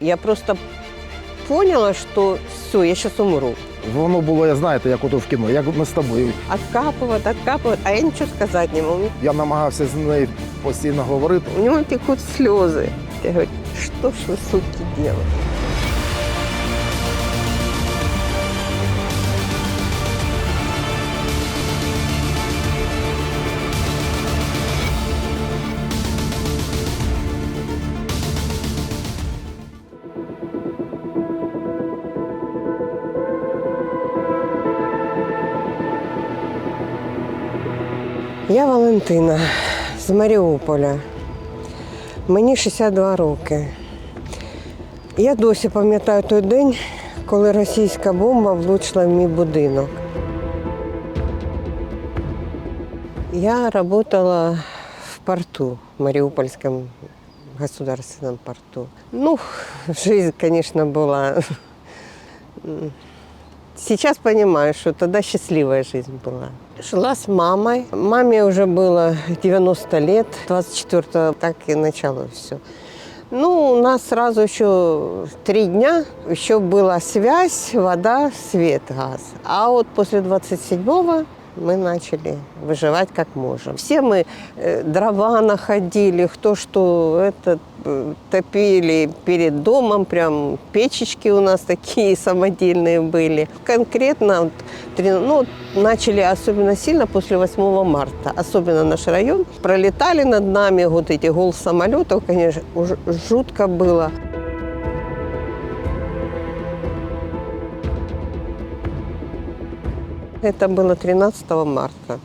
Я просто поняла, что все, я сейчас умру. Воно було, я знаєте, як ото в кіно, як ми з тобою. Откапывают, откапывают, а я ничего сказать не могу. Я намагався з нею постійно говорити. У него текут слезы. Я говорю, что ж вы, суки, делаете? Я Валентина з Маріуполя. Мені 62 роки. Я досі пам'ятаю той день, коли російська бомба влучила в мій будинок. Я работала в порту, в Мариупольском государственном порту. Ну, жизнь, конечно, была... Сейчас понимаю, что тогда счастливая жизнь была. Жила с мамой. Маме уже было 90 лет. 24-го так и начало все. Ну, у нас сразу еще три дня еще была связь, вода, свет, газ. А вот после 27-го мы начали выживать как можем. Все мы э, дрова находили, кто что это э, топили перед домом, прям печечки у нас такие самодельные были. Конкретно ну, начали особенно сильно после 8 марта, особенно наш район. Пролетали над нами вот эти гул самолетов, конечно, жутко было. Это было 13 марта.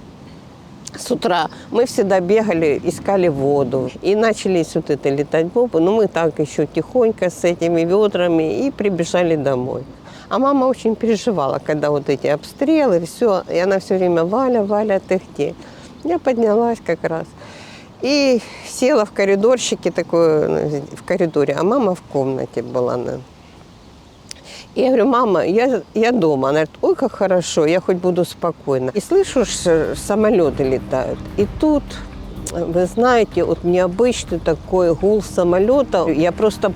С утра мы всегда бегали, искали воду. И начались вот это летать бомбы. Но мы так еще тихонько с этими ведрами и прибежали домой. А мама очень переживала, когда вот эти обстрелы, все. И она все время, Валя, Валя, ты где? Я поднялась как раз. И села в коридорчике такой, ну, в коридоре, а мама в комнате была. на- и я говорю, мама, я, я дома. Она говорит, ой, как хорошо, я хоть буду спокойна. И слышу, что самолеты летают. И тут, вы знаете, вот необычный такой гул самолета. Я просто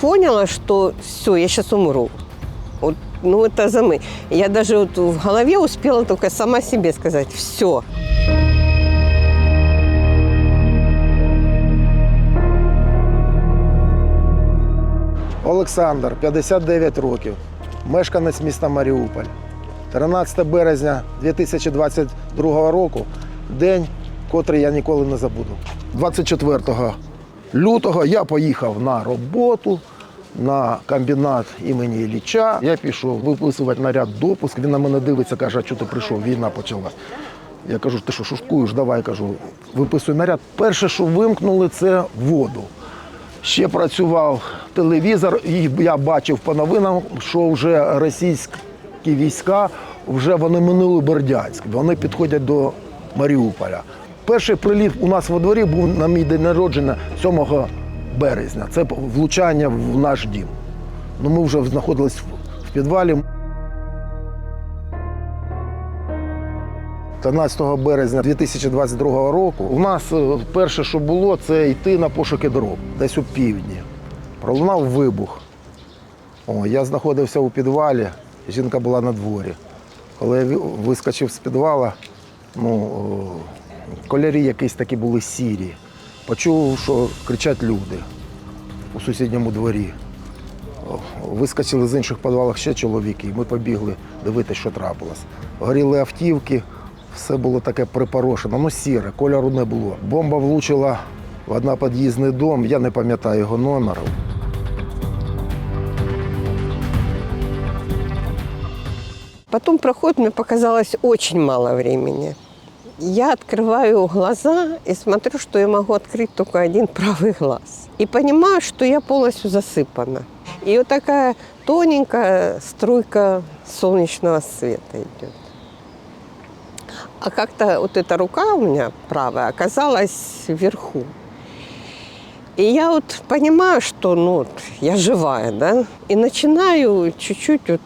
поняла, что все, я сейчас умру. Вот, ну, это за мы. Я даже вот в голове успела только сама себе сказать, все. Олександр, 59 років, мешканець міста Маріуполь. 13 березня 2022 року день, котрий я ніколи не забуду. 24 лютого я поїхав на роботу на комбінат імені Ілліча. Я пішов виписувати наряд допуск. Він на мене дивиться, каже, а чого ти прийшов? Війна почалась. Я кажу, ти що шушкуєш? Давай кажу, виписуй наряд. Перше, що вимкнули, це воду. Ще працював телевізор, і я бачив по новинам, що вже російські війська вже вони минули Бердянськ. Вони підходять до Маріуполя. Перший приліт у нас во дворі був на мій день народження 7 березня. Це влучання в наш дім. Ну, ми вже знаходились в- підвалі. 13 березня 2022 року у нас е, перше, що було, це йти на пошуки дров десь у півдні. Пролунав вибух. О, я знаходився у підвалі, жінка була на дворі. Коли я вискочив з підвала, ну, кольорі якісь такі були сірі. Почув, що кричать люди у сусідньому дворі. Вискочили з інших підвалів ще чоловіки, і ми побігли дивитися, що трапилось. Горіли автівки, все було таке припорошено, ну сіре, кольору не було. Бомба влучила в однопод'їзний дом, я не пам'ятаю його номеру. Потом проходит, мне показалось очень мало времени. Я открываю глаза и смотрю, что я могу открыть только один правый глаз. И понимаю, что я полностью засыпана. И вот такая тоненькая струйка солнечного света идет. А как-то вот эта рука у меня правая оказалась вверху. И я вот понимаю, что ну, вот я живая, да, и начинаю чуть-чуть вот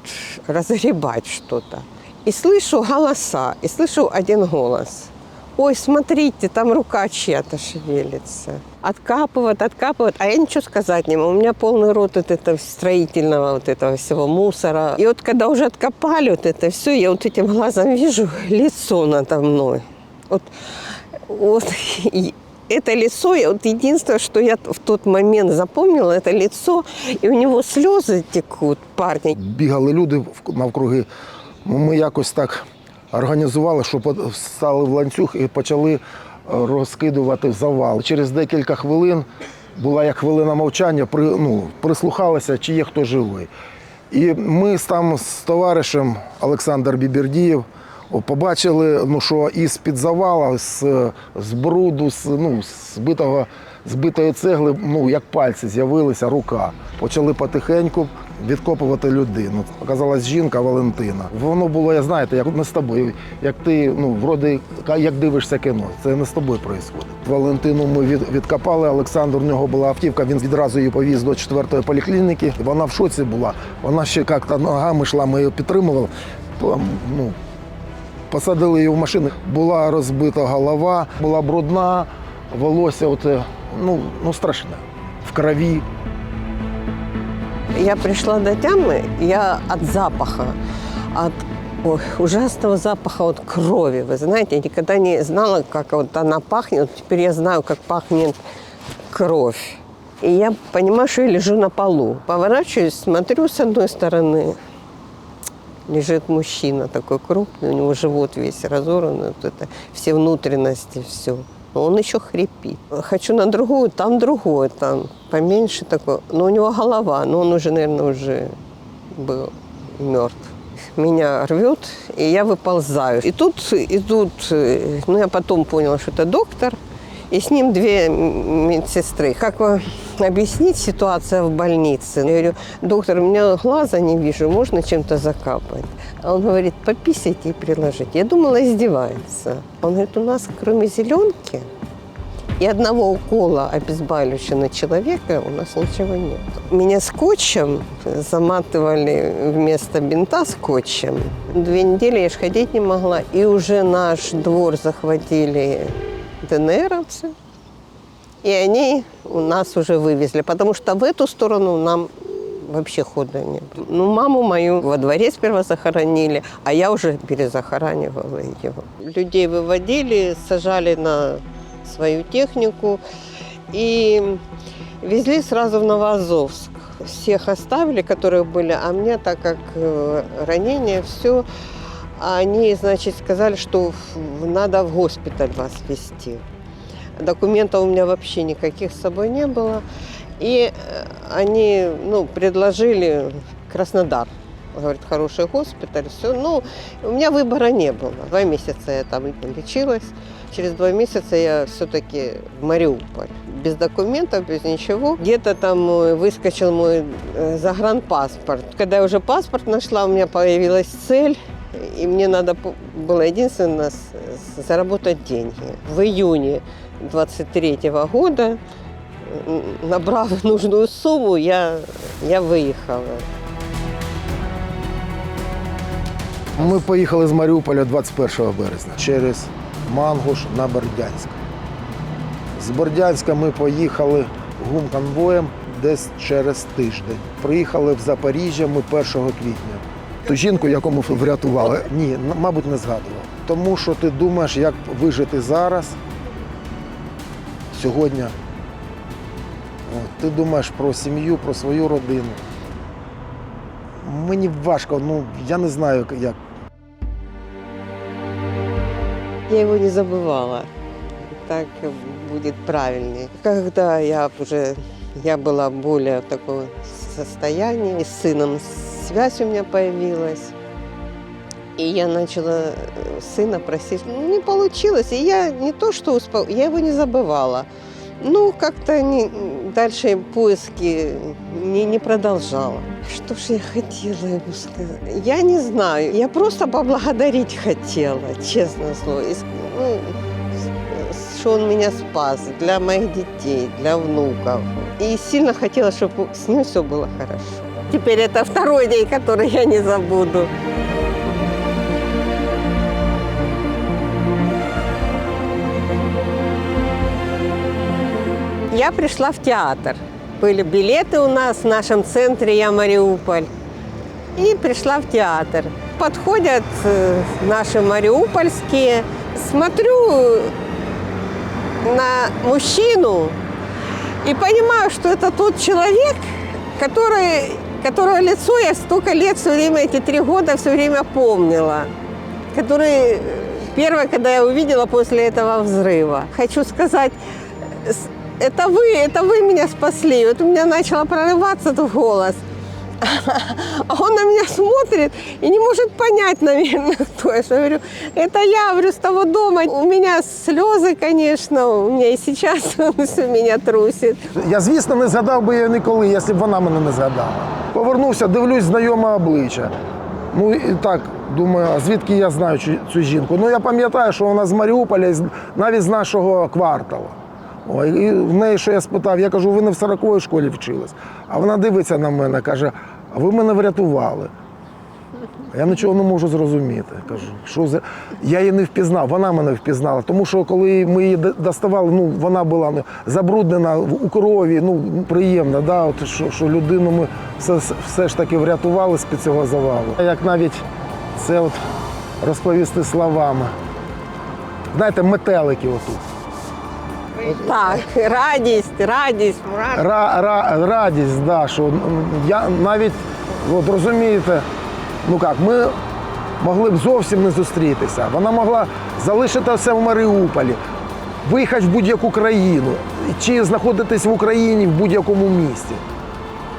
разгребать что-то. И слышу голоса, и слышу один голос. ой, смотрите, там рука чья-то шевелится. Откапывают, откапывают, а я ничего сказать не могу. У меня полный рот от этого строительного вот этого всего мусора. И вот когда уже откопали вот это все, я вот этим глазом вижу лицо надо мной. Вот, вот и это лицо, я вот единственное, что я в тот момент запомнила, это лицо, и у него слезы текут, парни. Бігали люди в- навкруги. Ну, Ми якось так організували, що стали в ланцюг і почали е, розкидувати завал. Через декілька хвилин була як хвилина мовчання, при, ну, прислухалися, чи є хто живий. І ми там з товаришем Олександр Бібердієв побачили, ну, що із-під завала, з, з бруду, з, ну, з битого, збитої цегли, ну, як пальці з'явилися, рука. Почали потихеньку відкопувати людину. Оказалась жінка Валентина. Воно було, я знаєте, як не з тобою. Як ти, ну, вроде, як дивишся кіно, це не з тобою відбувається. Валентину ми від, відкопали. Олександр, у нього була автівка, він відразу її повіз до четвертої поліклініки. Вона в шоці була. Вона ще як-то ногами йшла, ми її підтримували. По- Ну, Посадили її в машину. Була розбита голова, була брудна, волосся, оце, ну, ну страшне. В крові. Я пришла до тямы, я от запаха, от ой, ужасного запаха от крови. Вы знаете, я никогда не знала, как вот она пахнет. Теперь я знаю, как пахнет кровь. И я понимаю, что я лежу на полу. Поворачиваюсь, смотрю с одной стороны. Лежит мужчина такой крупный, у него живот весь разорван, вот это, все внутренности, все. Он еще хрипит. Хочу на другую, там другой, там поменьше такой. Но у него голова, но он уже, наверное, уже был мертв. Меня рвет, и я выползаю. И тут идут, э, ну я потом поняла, что это доктор, и с ним две медсестры. Как вам объяснить ситуация в больнице? Я говорю, доктор, у меня глаза не вижу, можно чем-то закапать? Он говорит, пописайте и приложите. Я думала, издевается. Он говорит, у нас кроме зеленки и одного укола обезболивающего на человека у нас ничего нет. Меня скотчем заматывали вместо бинта скотчем. Две недели я ж ходить не могла. И уже наш двор захватили ДНРовцы. И они у нас уже вывезли, потому что в эту сторону нам вообще хода нет. Ну, маму мою во дворе сперва захоронили, а я уже перезахоранивала ее. Людей выводили, сажали на свою технику и везли сразу в Новоазовск. Всех оставили, которые были, а мне, так как э, ранение, все, они, значит, сказали, что надо в госпиталь вас везти. Документов у меня вообще никаких с собой не было. И э, они ну, предложили Краснодар. Говорит, хороший госпиталь, все. Ну, у меня выбора не было. Два месяца я там лечилась. Через два месяца я все-таки в Мариуполь. Без документов, без ничего. Где-то там э, выскочил мой э, загранпаспорт. Когда я уже паспорт нашла, у меня появилась цель. И мне надо было единственное заработать деньги. В июне 23 года, м, набрав нужную сумму, я, я выехала. Ми поїхали з Маріуполя 21 березня через Мангуш на Бердянськ. З Бердянська ми поїхали гумконвоєм десь через тиждень. Приїхали в Запоріжжя ми 1 квітня. Ту жінку, яку ми врятували, ні, мабуть, не згадував. Тому що ти думаєш, як вижити зараз, сьогодні От, ти думаєш про сім'ю, про свою родину. Мені важко, ну я не знаю, як. Я его не забывала. Так будет правильнее. Когда я уже я была более в таком состоянии, с сыном связь у меня появилась. И я начала э, сына просить. Ну, не получилось. И я не то, что успо... я его не забывала. Ну, как-то не... дальше поиски не, не продолжала. Что ж я хотела ему сказать? Я не знаю. Я просто поблагодарить хотела, честное слово. И с- ну, с- что он меня спас для моих детей, для внуков. И сильно хотела, чтобы с ним все было хорошо. Теперь это второй день, который я не забуду. Я пришла в театр. Были билеты у нас в нашем центре «Я Мариуполь». И пришла в театр. Подходят э, наши мариупольские. Смотрю на мужчину и понимаю, что это тот человек, который, которого лицо я столько лет все время, эти три года все время помнила. Который э, первое, когда я увидела после этого взрыва. Хочу сказать, это вы, это вы меня спасли. Вот у меня начало прорываться этот голос. А он на меня смотрит и не может понять, наверное, кто я. Что я говорю, это я, говорю, с того дома. У меня слезы, конечно, у меня и сейчас все меня трусит. Я, звісно, не згадав би її ніколи, якщо б вона мене не згадала. Повернувся, дивлюсь знайоме обличчя. Ну і так, думаю, а звідки я знаю цю, цю жінку? Ну я пам'ятаю, що вона з Маріуполя, з- навіть з нашого кварталу. Ой, і в неї, що я спитав, я кажу, ви не в 40-й школі вчились. А вона дивиться на мене, каже, а ви мене врятували. Я нічого не можу зрозуміти. Кажу, що за я її не впізнав, вона мене впізнала. Тому що коли ми її доставали, ну вона була ну, забруднена у крові, ну приємно, да, от, що, що людину ми все, все ж таки врятували з під цього завалу. Як навіть це от розповісти словами. Знаєте, метелики отут. Так, радість, радість. Ра, ра, радість, да, що я навіть от розумієте, ну як, ми могли б зовсім не зустрітися. Вона могла залишитися в Маріуполі, виїхати в будь-яку країну, чи знаходитись в Україні в будь-якому місті.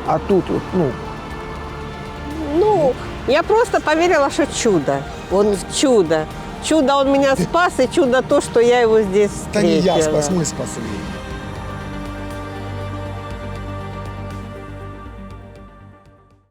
А тут, от, ну, Ну, я просто поверила, что чудо. Он чудо. Чудо он меня спас, и чудо то, что я его здесь Та не я спас, мы спасли.